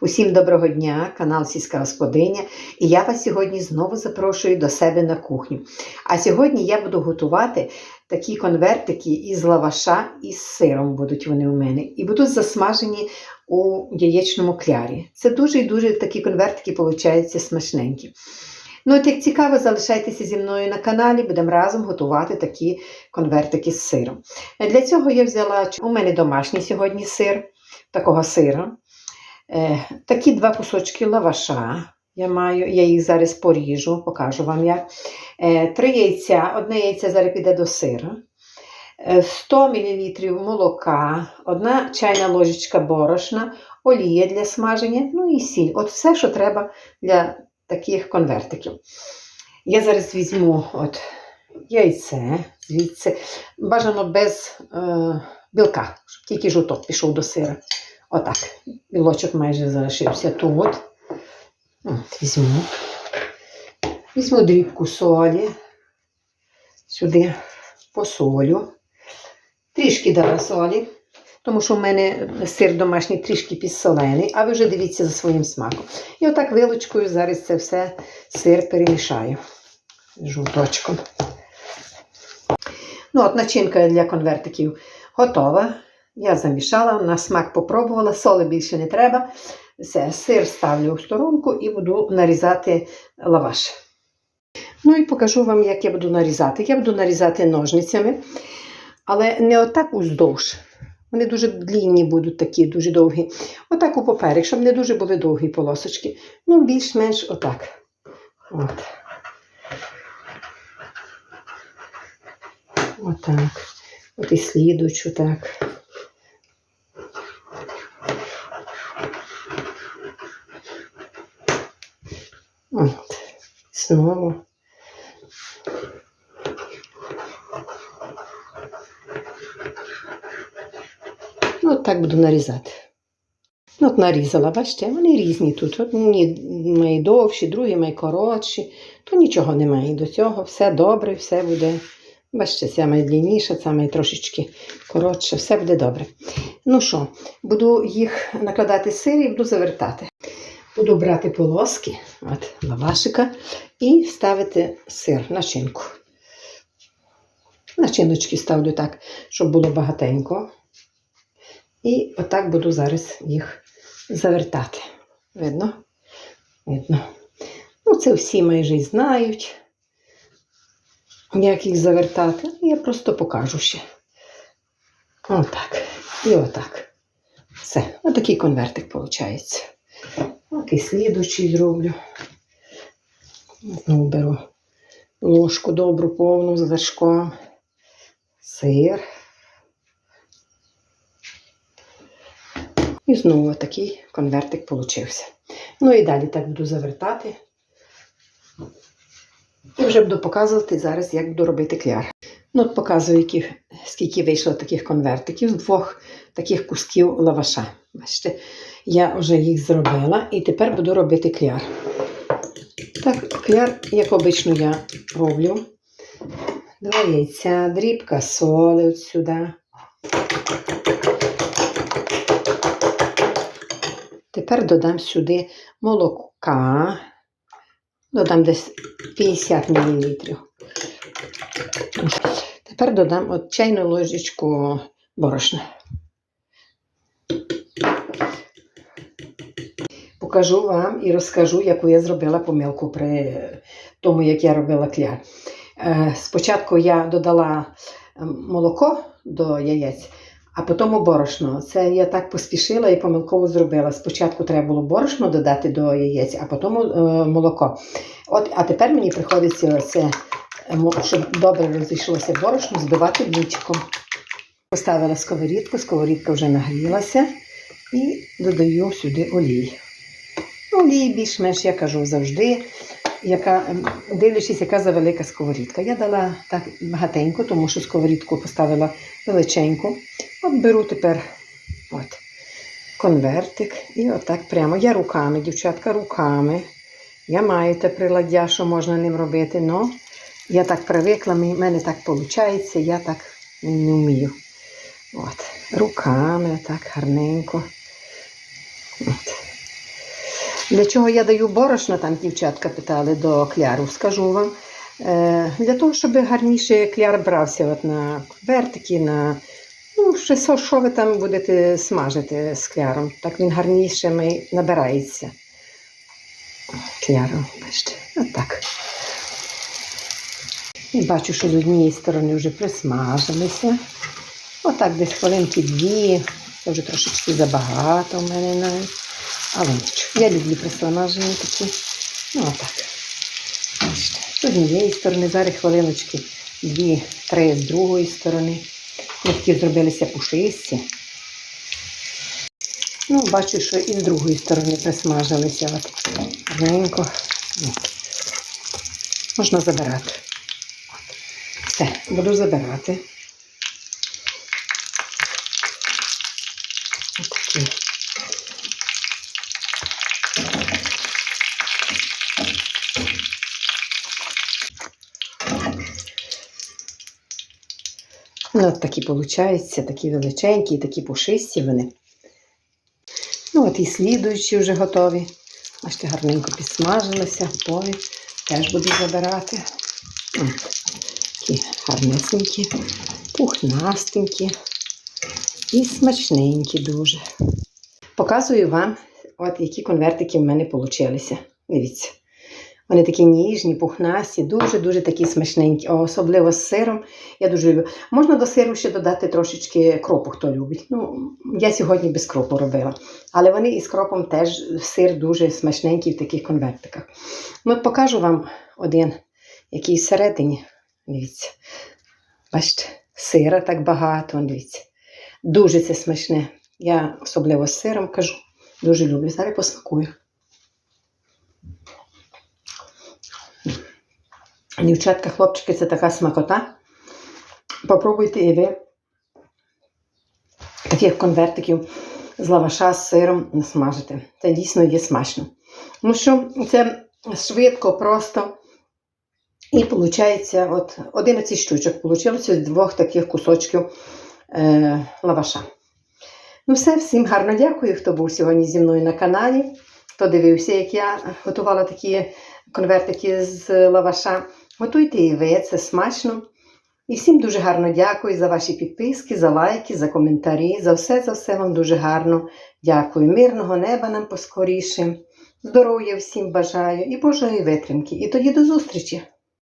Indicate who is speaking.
Speaker 1: Усім доброго дня, канал Сільська Господиня, і я вас сьогодні знову запрошую до себе на кухню. А сьогодні я буду готувати такі конвертики із лаваша і з сиром будуть вони у мене. І будуть засмажені у яєчному клярі. Це дуже і дуже такі конвертики получаються смачненькі. Ну, от як цікаво, залишайтеся зі мною на каналі, будемо разом готувати такі конвертики з сиром. Для цього я взяла у мене домашній сьогодні сир, такого сира. Е, такі два кусочки лаваша. Я маю, я їх зараз поріжу, покажу вам як. Е, три яйця, одне яйце зараз піде до сира. Е, 100 мл молока, одна чайна ложечка борошна, олія для смаження, ну і сіль. От все, що треба для таких конвертиків. Я зараз візьму от яйце, звідси, бажано без е, білка, щоб тільки жовток пішов до сира. Отак. Білочок майже залишився тут. От, візьму. Візьму дрібку солі. Сюди посолю. Трішки дала солі, тому що в мене сир домашній трішки підсолений, а ви вже дивіться за своїм смаком. І отак вилочкою зараз це все сир перемішаю жовточком. Ну, от начинка для конвертиків готова. Я замішала, на смак попробувала, соли більше не треба. Все, сир ставлю в сторонку і буду нарізати лаваш. Ну і покажу вам, як я буду нарізати. Я буду нарізати ножницями, але не отак уздовж. Вони дуже длінні будуть такі, дуже довгі. Отак у поперек, щоб не дуже були довгі полосочки. Ну, більш-менш отак. От. Отак. От і слідучу так. От. Знову. Ну, так буду нарізати. Ну, от нарізала, бачите, вони різні тут. Одні мої довші, другі мої коротші. То нічого немає до цього. Все добре, все буде. Бачите, ця має длинніша, ця має трошечки коротше, все буде добре. Ну що, буду їх накладати сир і буду завертати. Буду брати полоски от лавашика і ставити сир, начинку. Начиночки ставлю так, щоб було багатенько. І отак буду зараз їх завертати. Видно? Видно. Ну, це всі майже й знають, як їх завертати. Я просто покажу ще. Отак. І отак. Все. Отакий конвертик виходить. І слідучий зроблю. Знову беру ложку добру, повну з вершком. Сир. І знову такий конвертик получився. Ну і далі так буду завертати. І вже буду показувати зараз, як буду робити кляр. Ну, от показую, які, скільки вийшло таких конвертиків з двох таких кусків лаваша. Бачите, я вже їх зробила і тепер буду робити кляр. Так, кляр, як обично, я роблю. Два яйця, дрібка соли от сюди. Тепер додам сюди молока. Додам десь 50 мл. Тепер додам от чайну ложечку борошна. Покажу вам і розкажу, яку я зробила помилку при тому, як я робила кляр. Е, Спочатку я додала ем, молоко до яєць, а потім борошно. Це я так поспішила і помилково зробила. Спочатку треба було борошно додати до яєць, а потім е, молоко. От, А тепер мені приходиться це, щоб добре розійшлося борошно, збивати вінчиком. Поставила сковорідку, сковорідка вже нагрілася і додаю сюди олій. Олії більш-менш, я кажу завжди, яка, дивлячись, яка за велика сковорідка. Я дала так багатенько, тому що сковорідку поставила величеньку. От беру тепер от, конвертик і отак прямо. Я руками, дівчатка, руками. Я маю те приладдя, що можна ним робити, але я так привикла, в мене так виходить, я так не вмію. От, Руками, так гарненько. От. Для чого я даю борошно, там дівчатка питали до кляру, скажу вам. Е, Для того, щоб гарніше кляр брався от на вертики, на ну, що, що- ви там будете смажити з кляром. Так він гарніше набирається. Кляром, бачите, отак. І бачу, що з однієї сторони вже присмажилися. Отак десь хвилинки дві. Це вже трошечки забагато в мене навіть. Але нічого. Я люблю присмажені такі. Ну, отак. З однієї сторони, зараз хвилиночки, дві, три з другої сторони. Вони зробилися пушисті. Ну, бачу, що і з другої сторони присмажилися. От. Гарненько. Можна забирати. Все, буду забирати. Отакі. Ну, от такі получаються, такі величенькі, такі пушисті вони. Ну, от і слідуючі вже готові. Бачите, гарненько підсмажилися, готові. Теж буду забирати. От, такі гарнесенькі, пухнастенькі і смачненькі дуже. Показую вам, от які конвертики в мене вийшли. Дивіться. Вони такі ніжні, пухнасті, дуже-дуже такі смачненькі, особливо з сиром. Я дуже люблю. Можна до сиру ще додати трошечки кропу, хто любить. Ну, я сьогодні без кропу робила. Але вони із кропом теж сир дуже смачненький в таких конвертиках. Ну, покажу вам один, який всередині. Дивіться. Бачите, сира так багато, дивіться. Дуже це смачне. Я особливо з сиром кажу. Дуже люблю. Зараз посмакую. Дівчатка, хлопчики, це така смакота. Попробуйте і ви таких конвертиків з лаваша з сиром насмажити. Це дійсно є смачно. Ну що, це швидко, просто. І виходить, от 11 штучок вийшло з двох таких кусочків е, лаваша. Ну все, всім гарно дякую, хто був сьогодні зі мною на каналі, хто дивився, як я готувала такі конвертики з лаваша. Готуйте і ви, це смачно. І всім дуже гарно дякую за ваші підписки, за лайки, за коментарі. За все, за все вам дуже гарно дякую. Мирного неба нам поскоріше. Здоров'я всім бажаю і Божої витримки. І тоді до зустрічі!